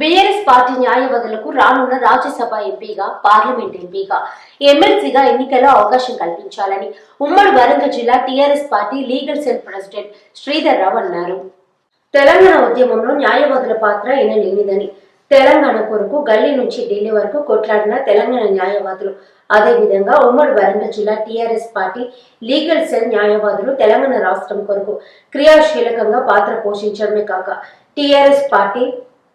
BRS party న్యాయవాదులకు రానున్న రాజ్యసభ ఎంపీగా parliament ఎంపీగా ఎమ్మెల్సీగా ఎన్నికల్లో అవకాశం కల్పించాలని ఉమ్మడి వరంగల్ జిల్లా TRS party legal cell president Sridhar Rao అన్నారు. తెలంగాణ ఉద్యమంలో న్యాయవాదుల పాత్ర ఎనలేనిదని తెలంగాణ కొరకు గల్లీ నుంచి ఢిల్లీ వరకు కొట్లాడిన తెలంగాణ న్యాయవాదులు. అదేవిధంగా ఉమ్మడి వరంగల్ జిల్లా టీఆర్ఎస్ పార్టీ లీగల్ సెల్ న్యాయవాదులు తెలంగాణ రాష్ట్రం కొరకు క్రియాశీలకంగా పాత్ర పోషించడమే కాక టీఆర్ఎస్ పార్టీ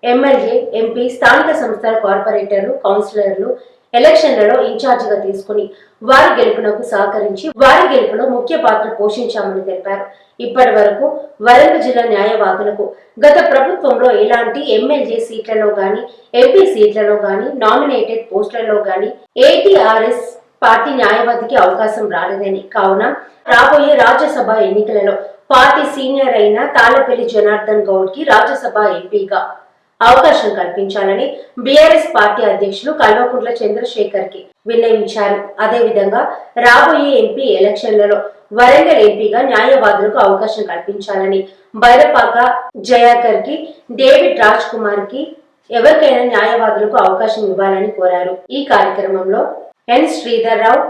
ఎమ్మెల్యే ఎంపీ స్థానిక సంస్థల కార్పొరేటర్లు కౌన్సిలర్లు ఎలక్షన్లలో ఇన్ఛార్జిగా తీసుకుని వారి గెలుపునకు సహకరించి వారి గెలుపులో ముఖ్య పాత్ర పోషించామని తెలిపారు. ఇప్పటి వరకు వరంగల్ జిల్లా న్యాయవాదులకు గత ప్రభుత్వంలో ఎలాంటి ఎమ్మెల్యే సీట్లలో గాని ఎంపీ సీట్లలో గాని నామినేటెడ్ పోస్టులలో గాని ఏటీఆర్ఎస్ పార్టీ న్యాయవాదికి అవకాశం రాలేదని. కావున రాబోయే రాజ్యసభ ఎన్నికలలో పార్టీ సీనియర్ అయిన తాళ్ళపల్లి జనార్దన్ గౌడ్కి రాజ్యసభ ఎంపీగా అవకాశం కల్పించాలని బీఆర్ఎస్ పార్టీ అధ్యక్షులు కల్వకుంట్ల చంద్రశేఖర్కి విన్నవించారు. అదేవిధంగా రాబోయే ఎంపీ ఎలక్షన్లలో వరంగల్ ఎంపీగా న్యాయవాదులకు అవకాశం కల్పించాలని బైరపాక జయాకర్కి డేవిడ్ రాజ్ కుమార్కి ఎవరికైనా న్యాయవాదులకు అవకాశం ఇవ్వాలని కోరారు. ఈ కార్యక్రమంలో ఎన్ శ్రీధర్ రావు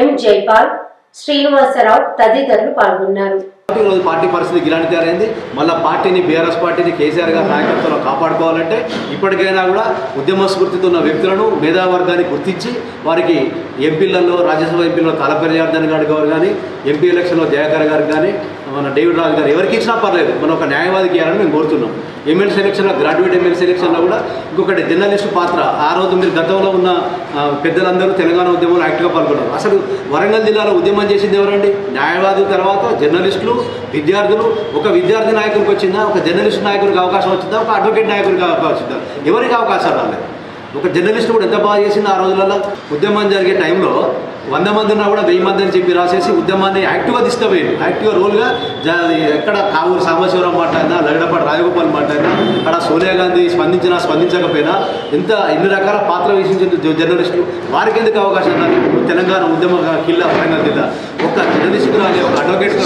ఎం జైపాల్ శ్రీనివాసరావు తదితరులు పాల్గొన్నారు. పార్టీ రోజు పార్టీ పరిస్థితి ఇలాంటి తయారైంది మళ్ళీ పార్టీని బీఆర్ఎస్ పార్టీని కేసీఆర్ గారి నాయకత్వంలో కాపాడుకోవాలంటే ఇప్పటికైనా కూడా ఉద్యమ స్ఫూర్తితో ఉన్న వ్యక్తులను మేధావర్గాన్ని గుర్తించి వారికి ఎంపీలలో రాజ్యసభ ఎంపీలలో తాలపల్లి గారి గారు కానీ ఎంపీ ఎలక్షన్లో జయకర్ గారు కానీ మన డేవిడ్ రాజు గారు ఎవరికి ఇచ్చినా పర్లేదు. మనం ఒక న్యాయవాదికి ఇవ్వాలని మేము కోరుతున్నాం. ఎమ్మెల్యే ఎలక్షన్లో గ్రాడ్యుయేట్ ఎమ్మెల్యే ఎలక్షన్లో కూడా ఇంకొకటి జర్నలిస్టు పాత్ర. ఆ రోజు మీరు గతంలో ఉన్న పెద్దలందరూ తెలంగాణ ఉద్యమంలో యాక్టివ్గా పాల్గొన్నారు. అసలు వరంగల్ జిల్లాలో ఉద్యమం చేసింది ఎవరండి? న్యాయవాదుల తర్వాత జర్నలిస్టులు విద్యార్థులు ఒక విద్యార్థి నాయకుడికి వచ్చిందా ఒక జర్నలిస్ట్ నాయకుడికి అవకాశం వచ్చిందా ఒక అడ్వకేట్ నాయకుడికి అవకాశం వచ్చిందా? ఎవరికి అవకాశం రాలేదు. ఒక జర్నలిస్ట్ కూడా ఎంత బాగా చేసింది ఆ రోజులలో ఉద్యమం జరిగే టైంలో వంద మంది ఉన్నా కూడా వెయ్యి మంది అని చెప్పి రాసేసి ఉద్యమాన్ని యాక్టివ్గా తీసుకుపోయింది యాక్టివ్గా రోల్గా ఎక్కడ కావూరు సాంబశివరావు మాట్లాడినా లగడపాటి రాజగోపాల్ మాట్లాడినా అక్కడ సోనియా గాంధీ స్పందించినా స్పందించకపోయినా ఎంత ఎన్ని రకాల పాత్ర వేసించిన జర్నలిస్టులు వారికి ఎందుకు అవకాశం ఉన్నది తెలంగాణ ఉద్యమ కిల్లా వరంగల్ జిల్లా ఒక జర్నలిస్టుకు రాని ఒక అడ్వకేట్